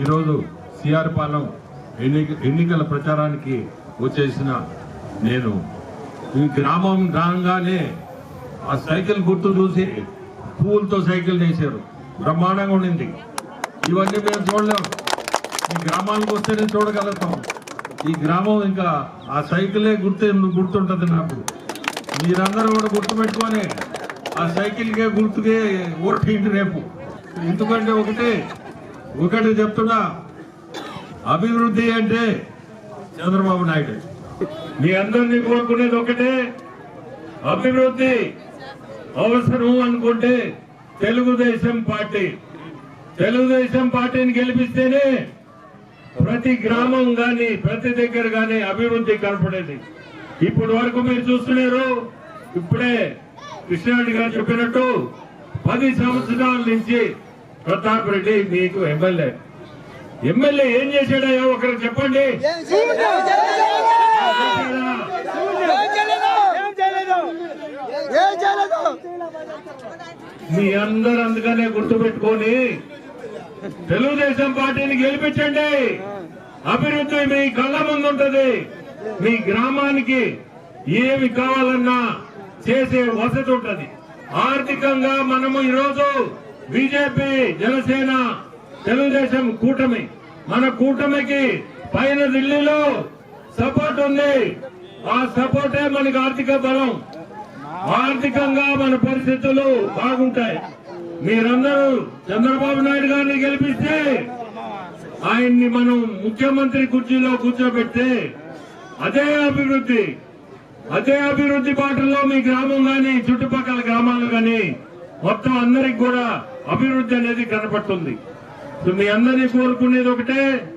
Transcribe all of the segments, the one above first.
ఈరోజు సిఆర్ పాలెం ఎన్నిక ఎన్నికల ప్రచారానికి వచ్చేసిన నేను ఈ గ్రామం రాగానే ఆ సైకిల్ గుర్తు చూసి పువ్వులతో సైకిల్ చేశారు బ్రహ్మాండంగా ఉండింది. ఇవన్నీ మేము చూడలేము ఈ గ్రామానికి వస్తేనే చూడగలుగుతాం. ఈ గ్రామం ఇంకా ఆ సైకిలే గుర్తు గుర్తుంటుంది నాకు. మీరందరూ కూడా గుర్తు పెట్టుకొని ఆ సైకిల్కే గుర్తుకే ఓటేయండి రేపు. ఎందుకంటే ఒకటి ఒకటి చెప్తున్నా అభివృద్ధి అంటే చంద్రబాబు నాయుడు. మీ అందరినీ కోరుకునేది ఒకటే అభివృద్ధి అవసరం అనుకుంటే తెలుగుదేశం పార్టీ. తెలుగుదేశం పార్టీని గెలిపిస్తేనే ప్రతి గ్రామం గాని ప్రతి దగ్గర గాని అభివృద్ధి కనపడేది. ఇప్పుడు వరకు మీరు చూస్తున్నారు ఇప్పుడే కృష్ణారెడ్డి గారు చెప్పినట్టు పది సంవత్సరాల నుంచి ప్రతాప్ రెడ్డి మీకు ఎమ్మెల్యే. ఎమ్మెల్యే ఏం చేశాడో ఒకరు చెప్పండి. మీ అందరు అందుకనే గుర్తుపెట్టుకొని తెలుగుదేశం పార్టీని గెలిపించండి. అభివృద్ధి మీ కళ్ళ ముందు ఉంటది. మీ గ్రామానికి ఏమి కావాలన్నా చేసే వసతి ఉంటది. ఆర్థికంగా మనము ఈరోజు బీజేపీ జనసేన తెలుగుదేశం కూటమి. మన కూటమికి పైన ఢిల్లీలో సపోర్ట్ ఉంది. ఆ సపోర్టే మనకి ఆర్థిక బలం. ఆర్థికంగా మన పరిస్థితులు బాగుంటాయి. మీరందరూ చంద్రబాబు నాయుడు గారిని గెలిపిస్తే ఆయన్ని మనం ముఖ్యమంత్రి కుర్చీలో కూర్చోబెడితే అదే అభివృద్ధి. అదే అభివృద్ధి బాటలో మీ గ్రామం గాని చుట్టుపక్కల గ్రామాలు గాని మొత్తం అందరికి కూడా అభివృద్ధి అనేది కనపడుతుంది. మీ అందరినీ కోరుకునేది ఒకటే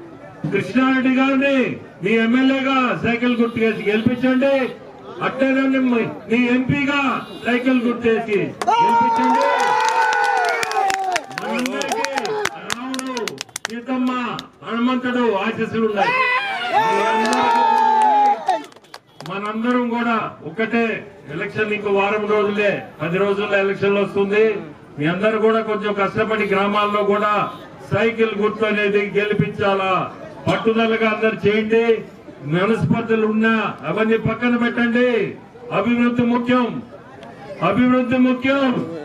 కృష్ణారెడ్డి గారిని మీ ఎమ్మెల్యేగా సైకిల్ గుర్తుకేసి గెలిపించండి. అట్టేదాన్ని మీ- ఎంపీగా సైకిల్ గుర్తేసి గెలిపించండి. రాముడు సీతమ్మ హనుమంతుడు ఆశీస్సులు ఉన్నాయి. మనందరం కూడా ఒక్కటే ఎలక్షన్ ఇంకో వారం రోజులే పది రోజుల్లో ఎలక్షన్ వస్తుంది. మీ అందరూ కూడా కొంచెం కష్టపడి గ్రామాల్లో కూడా సైకిల్ గుర్తు అనేది గెలిపించాలా? పట్టుదలగా అందరు చేయండి. మనస్పర్ధలు ఉన్నా అవన్నీ పక్కన పెట్టండి. అభివృద్ధి ముఖ్యం. అభివృద్ధి ముఖ్యం.